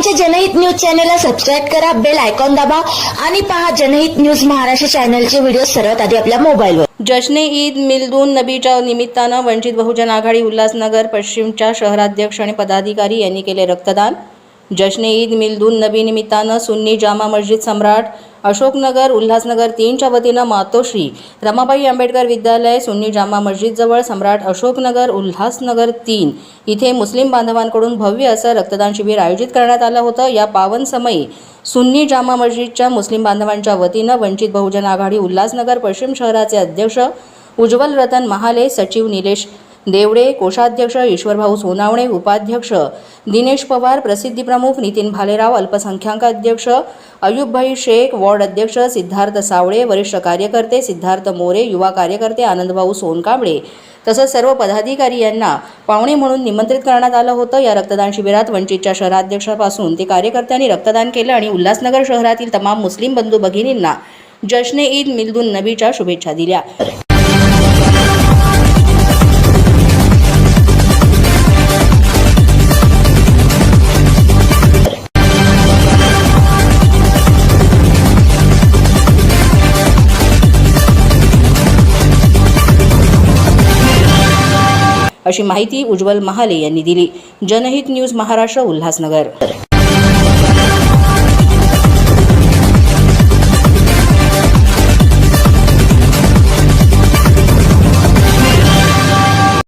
आमच्या जनहित न्यूज चॅनलला सबस्क्राईब करा बेल आयकॉन दाबा आणि पहा जनहित न्यूज महाराष्ट्र चॅनलचे व्हिडिओ सर्वात आधी आपल्या मोबाईलवर. जश्ने ईद मिलदून नबीच्या निमित्तानं वंचित बहुजन आघाडी उल्हासनगर पश्चिमच्या शहराध्यक्ष आणि पदाधिकारी यांनी केले रक्तदान. जश्ने ईद मिलदून नबी निमित्तानं सुन्नी जामा मस्जिद सम्राट अशोकनगर उल्हासनगर तीनच्या वतीनं मातोश्री रमाबाई आंबेडकर विद्यालय सुन्नी जामा मस्जिदजवळ सम्राट अशोकनगर उल्हासनगर तीन. इथे मुस्लिम बांधवांकडून भव्य असं रक्तदान शिबिर आयोजित करण्यात आलं होतं. या पावन समयी सुन्नी जामा मस्जिदच्या मुस्लिम बांधवांच्या वतीनं वंचित बहुजन आघाडी उल्हासनगर पश्चिम शहराचे अध्यक्ष उज्ज्वल रतन महाले सचिव निलेश देवडे कोषाध्यक्ष ईश्वरभाऊ सोनावणे उपाध्यक्ष दिनेश पवार प्रसिद्धी प्रमुख नितीन भालेराव अल्पसंख्याक अध्यक्ष अयुबभाई शेख वॉर्ड अध्यक्ष सिद्धार्थ सावळे वरिष्ठ कार्यकर्ते सिद्धार्थ मोरे युवा कार्यकर्ते आनंदभाऊ सोनकांबळे तसंच सर्व पदाधिकारी यांना पाहुणे म्हणून निमंत्रित करण्यात आलं होतं. या रक्तदान शिबिरात वंचितच्या शहराध्यक्षापासून ते कार्यकर्त्यांनी रक्तदान केलं आणि उल्हासनगर शहरातील तमाम मुस्लिम बंधू भगिनींना जश्ने ईद मिल्दुन नबीच्या शुभेच्छा दिल्या. अशी माहिती उज्ज्वल महाले यांनी दिली. जनहित न्यूज महाराष्ट्र उल्हासनगर.